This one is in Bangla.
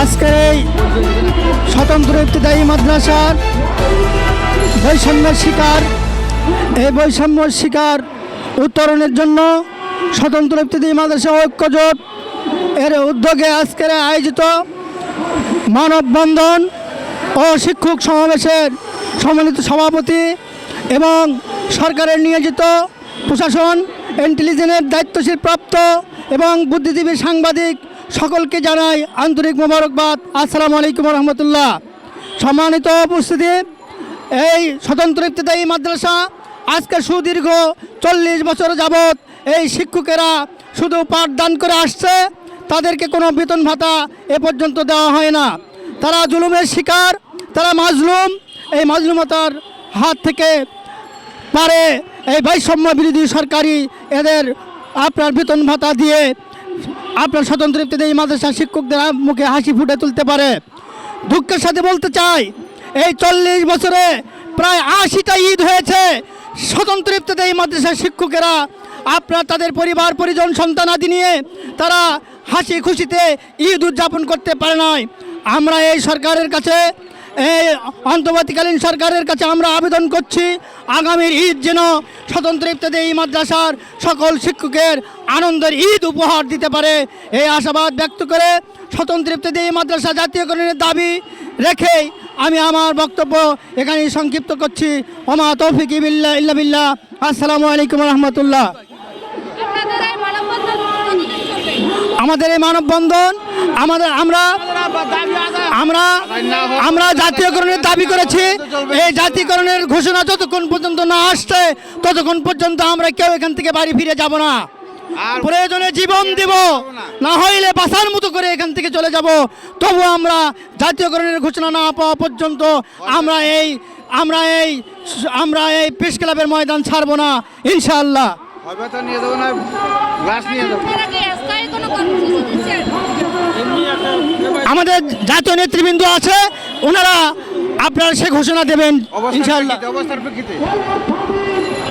আজকের এই স্বতন্ত্র ইবতদায়ী মাদ্রাসার বৈষম্যের শিকার, এই বৈষম্যের শিকার উত্তরণের জন্য স্বতন্ত্র ইবতদায়ী মাদ্রাসা ঐক্যজোট এর উদ্যোগে আজকের আয়োজিত মানববন্ধন ও শিক্ষক সমাবেশের সম্মানিত সভাপতি এবং সরকারের নিয়োজিত প্রশাসন ইন্টেলিজেন্সের দায়িত্বশীল প্রাপ্ত এবং বুদ্ধিজীবী সাংবাদিক সকলকে জানাই আন্তরিক মোবারকবাদ। আসসালামু আলাইকুম রহমতুল্লাহ। সম্মানিত উপস্থিতি, এই স্বতন্ত্র ইবতদায়ী মাদ্রাসা আজকে সুদীর্ঘ চল্লিশ বছর যাবৎ এই শিক্ষকেরা শুধু পাঠদান করে আসছে, তাদেরকে কোনো বেতন ভাতা এ পর্যন্ত দেওয়া হয় না। তারা জুলুমের শিকার, তারা মাজলুম, এই মাজলুমতার হাত থেকে পারে। এই বৈষম্য বিরোধী সরকারি এদের আপনার বেতন ভাতা দিয়ে আপনার স্বতন্ত্র তৃপ্তিতে এই মাদ্রাসা শিক্ষকদের মুখে হাসি ফুটে তুলতে পারে। দুঃখের সাথে বলতে চাই, এই চল্লিশ বছরে প্রায় আশিটা ঈদ হয়েছে। স্বতন্ত্র তৃপ্তিতে এই মাদ্রাসার শিক্ষকেরা, আপনার তাদের পরিবার, পরিজন, সন্তান আদি নিয়ে তারা হাসি খুশিতে ঈদ উদযাপন করতে পারে নাই। আমরা এই সরকারের কাছে অন্তর্বর্তীকালীন সরকারের কাছে আমরা আবেদন করছি, আগামীর ঈদ যেন স্বতন্ত্র এই মাদ্রাসার সকল শিক্ষকের আনন্দের ঈদ উপহার দিতে পারে। এই আশাবাদ ব্যক্ত করে স্বতন্ত্র ইবতদায়ী মাদ্রাসা জাতীয়করণের দাবি রেখেই আমি আমার বক্তব্য এখানে সংক্ষিপ্ত করছি। ওমা তৌফিক বিল্লাহ ইল্লা বিল্লাহ। আসসালামু আলাইকুম রহমতুল্লাহ। আমাদের এই মানববন্ধন আমাদের আমরা আমরা আমরা জাতীয়করণের দাবি করেছি। এই জাতীয়করণের ঘোষণা যতক্ষণ পর্যন্ত না আসছে ততক্ষণ পর্যন্ত আমরা কেউ এখান থেকে বাড়ি ফিরে যাব না। প্রয়োজনে জীবন দিব না হইলে বাসার মতো করে এখান থেকে চলে যাব। তবু আমরা জাতীয়করণের ঘোষণা না পাওয়া পর্যন্ত আমরা এই আমরা এই আমরা এই প্রেস ক্লাবের ময়দান ছাড়বো না ইনশাআল্লাহ। হবে তো নিয়ে যাব না গ্লাস নিয়ে যাব। আমাদের জাতীয় নেতৃবৃন্দ আছে ওনারা আপনারা সে ঘোষণা দেবেন ইনশাআল্লাহ।